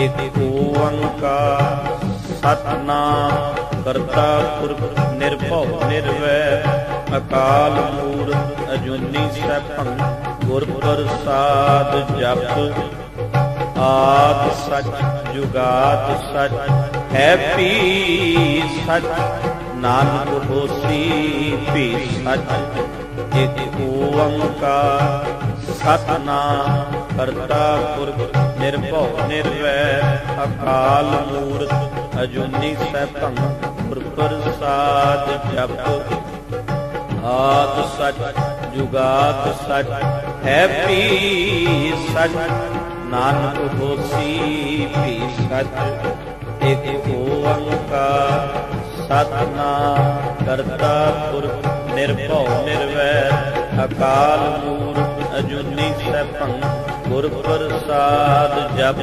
ਇਕ ਓੰਕਾਰ ਸਤਨਾਮ ਕਰਤਾ ਪੁਰਖ ਨਿਰਭਉ ਨਿਰਵੈਰ ਅਕਾਲ ਮੂਰਤ ਅਜੂਨੀ ਸੈਭੰ ਗੁਰ ਪ੍ਰਸਾਦ ਜਪ। ਆਦ ਸਚ, ਜੁਗਾਦ ਸਚ, ਹੈ ਪੀ ਸਚ, ਨਾਨਕ ਹੋਸੀ ਪੀ ਸਚ। ਇਕ ਓੰਕਾਰ ਸਤਨਾਮ ਕਰਤਾ ਪੁਰਖ ਨਿਰਭਉ ਨਿਰਵੈਰ ਅਕਾਲ ਮੂਰਤ ਅਜੂਨੀ ਸੈਭੰ ਗੁਰ ਪ੍ਰਸਾਦ ਜਪ। ਆਦ ਸਚ, ਜੁਗਾਦ ਸਚ, ਹੈ ਪੀ ਸਚ, ਨਾਨਕ ਹੋਸੀ ਪੀ ਸਚ। ਇਕ ਓੰਕਾਰ ਸਤਨਾਮ ਕਰਤਾ ਪੁਰਖ ਨਿਰਭਉ ਨਿਰਵੈਰ ਅਕਾਲ ਮੂਰਤ ਅਜੂਨੀ ਸੈਭੰ ਗੁਰ ਪ੍ਰਸਾਦ ਜਪ।